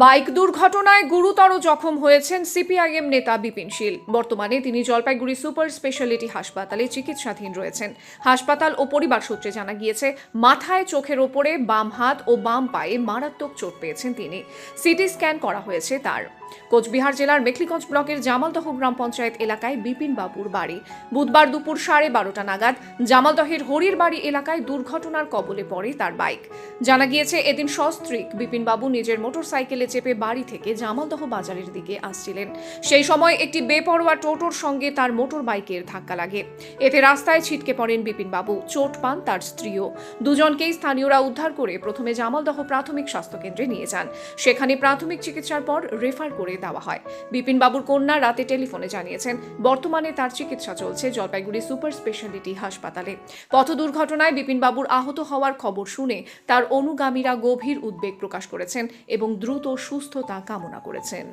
Bike দুর্ঘটনায় গুরুতর জখম হয়েছেন সিপিআইএম নেতা বিপিন শীল। বর্তমানে তিনি জলপাইগুড়ি সুপার স্পেশালিটি হাসপাতালে চিকিৎসাধীন রয়েছেন। হাসপাতাল ও পরিবার সূত্রে জানা গিয়েছে, মাথায়, চোখের ওপরে, বাম হাত ও বাম পায়ে মারাত্মক চোট পেয়েছেন তিনি। সিটি স্ক্যান করা হয়েছে তার। কোচবিহার জেলার মেখলিগঞ্জ ব্লকের জামালদহ গ্রাম পঞ্চায়েত এলাকায় বিপিন বাবুর বাড়ি। বুধবার দুপুর সাড়ে বারোটা নাগাদ জামালদহের হরির বাড়ি এলাকায় দুর্ঘটনার কবলে পড়ে তার বাইক। জানা গিয়েছে, এদিন সস্ত্রীক বিপিন বাবু নিজের মোটরসাইকেলে চেপে বাড়ি থেকে জামালদহ বাজারের দিকে আসছিলেন। সেই সময় একটি বেপরোয়া টোটোর সঙ্গে তার মোটর বাইকের ধাক্কা লাগে। এতে রাস্তায় ছিটকে পড়েন বিপিন বাবু, চোট পান তার স্ত্রীও। দুজনকেই স্থানীয়রা উদ্ধার করে প্রথমে জামালদহ প্রাথমিক স্বাস্থ্যকেন্দ্রে নিয়ে যান। সেখানে প্রাথমিক চিকিৎসার পর রেফার করে দেওয়া হয়। বিপিন বাবুর কন্যা রাতে টেলিফোনে জানিয়েছেন, বর্তমানে তার চিকিৎসা চলছে জলপাইগুড়ি সুপার স্পেশালিটি হাসপাতালে। পথ দুর্ঘটনায় বিপিন বাবুর আহত হওয়ার খবর শুনে তার অনুগামীরা গভীর উদ্বেগ প্রকাশ করেছেন এবং দ্রুত সুস্থতা কামনা করেছেন।